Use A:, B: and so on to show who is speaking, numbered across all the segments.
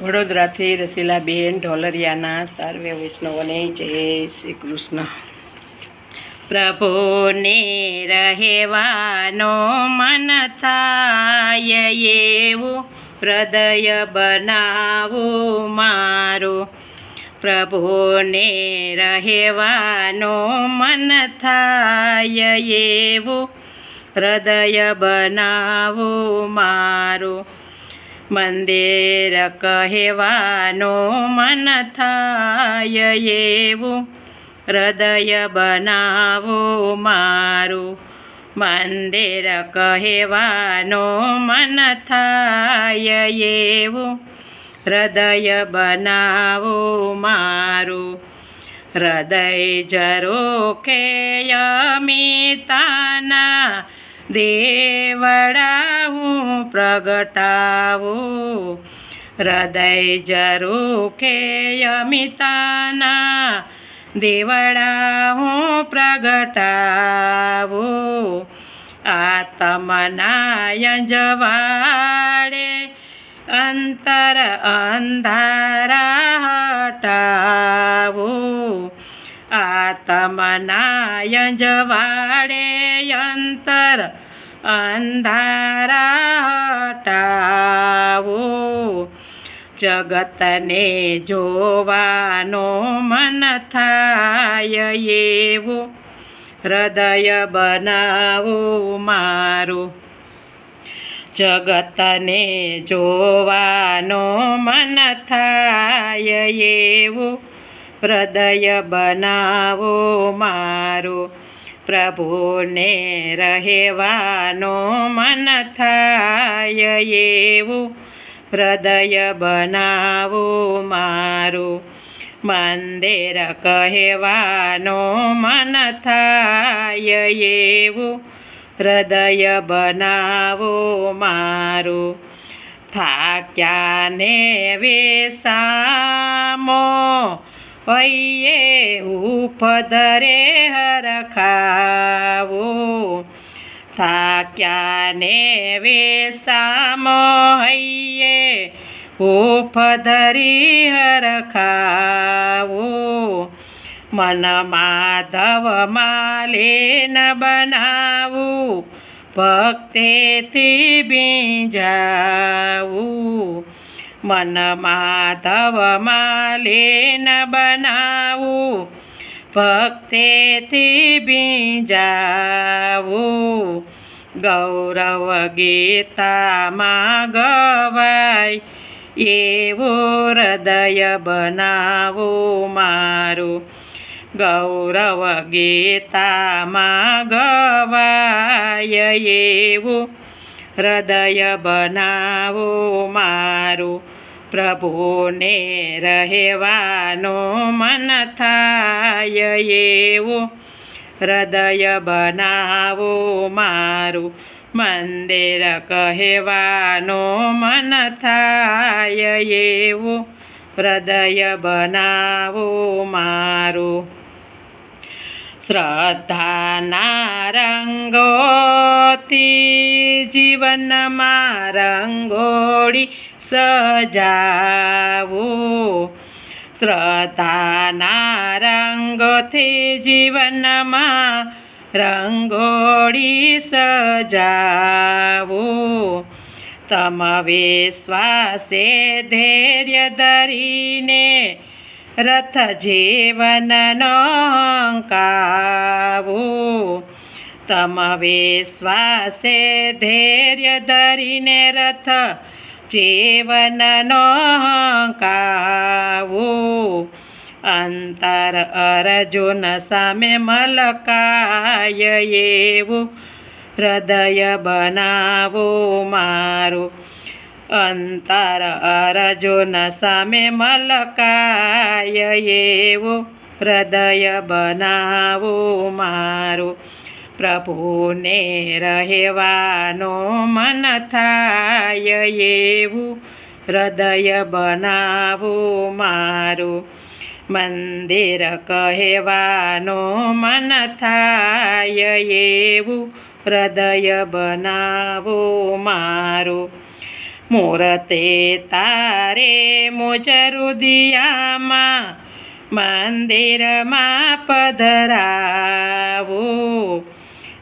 A: વડોદરાથી રસીલાબેન ઢોલરિયાના સર્વે વૈષ્ણવને જય શ્રી કૃષ્ણ. પ્રભુને રહેવાનો મન થાય એવું હૃદય બનાવું મારું. પ્રભુને રહેવાનો મન થાય એવું હૃદય બનાવું મારું. મંદિર કહેવાનો મન થાય એવું. હૃદય બનાવું મારું. મંદિર કહેવાનો મન થાય એવું. હૃદય બનાવું મારું. હૃદય જરો કે અમિતાના દેવડા હું પ્રગટાવું. હૃદય જરો કે અમિતાના? દેવડાવું, પ્રગટાવું. આત્મનાય જવાડે અંતર અંધારા હટાવું. આત્મનાય જવાડે અંતર અંધારા હટાવો જગતને જોવાનો મન થાય એવો. હૃદય બનાવો મારું, જગતને જોવાનો મન થાય એવું. હૃદય બનાવો મારું પ્રભુને રહેવાનો મન થાય એવું. હૃદય બનાવું મારું. મંદિર કહેવાનો મન થાય એવું. હૃદય બનાવું મારું. થાક્યા ને વેસામો. હૈયે ઉપધરે હરખાવો થાક્યા ને વેસામો હૈયે ઉપધરી હરખાવો મન માધવ માલેન બનાવું, ભક્તેથી બીજાવું મન માધવ માલેન બનાવું, ભક્તેથી બીજાવું ગૌરવ ગીતામાં ગવાય એવું હૃદય બનાવું મારું. ગૌરવ ગીતામાં ગવાય એવું હૃદય બનાવું મારું. પ્રભુને રહેવાનો મન થાય એવું. હૃદય બનાવું મારું. મંદિર કહેવાનો મન થાય એવું. હૃદય બનાવું મારું. શ્રદ્ધાના રંગોથી જીવનમાં રંગોળી સજાવું શ્રદ્ધાના રંગોથી જીવનમાં રંગોળી સજાવું તમ વિશ્વાસે ધૈર્ય ધરીને રથ જીવનનો કાવું તમ વિશ્વાસે ધૈર્ય ધરીને રથ જીવનનો કાવું અંતર અર્જુન સામે મલકાય એવું હૃદય બનાવું મારું અંતર અર્જુન સામે મલકાય એવું હૃદય બનાવું મારું. પ્રભુને રહેવાનો મન થાય એવું હૃદય બનાવું મારું. મંદિર કહેવાનો મન થાય એવું હૃદય બનાવો મારું. મૂર્તે તારે મુજરુદિયામાં મંદિરમાં પધરાવો.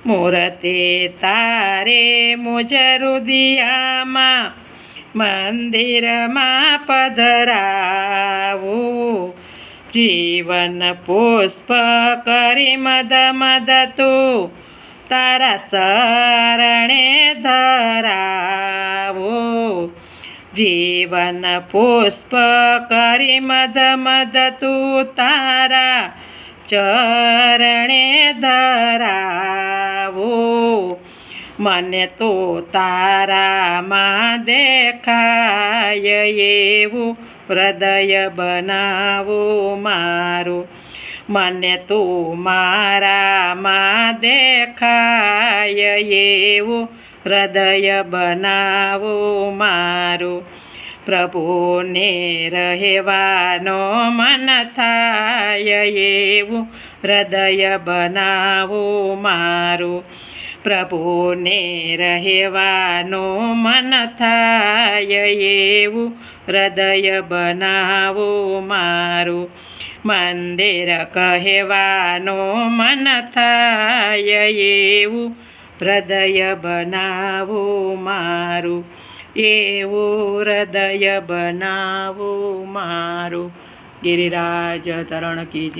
A: મૂર્તે તારે મુજરુદિયામાં મંદિરમાં પધરાવો. જીવન પુષ્પ કરી મદ મદ તું તારા શરણે ધરાવો. જીવન પુષ્પ કરી મદ મદ તું તારા ચરણે ધરાવો. મને તો તારામાં દેખાય એવું હૃદય બનાવો મારું. મને તું મારામાં દેખાય એવું હૃદય બનાવો મારું. પ્રભુને રહેવાનો મન થાય એવું હૃદય બનાવો મારું. પ્રભુને રહેવાનો મન થાય એવું હૃદય બનાવો મારું. મંદિર કહેવાનો મન થાય એવું, હૃદય બનાવો મારું, એવું હૃદય બનાવો મારું. ગિરિરાજ તરણ કીજે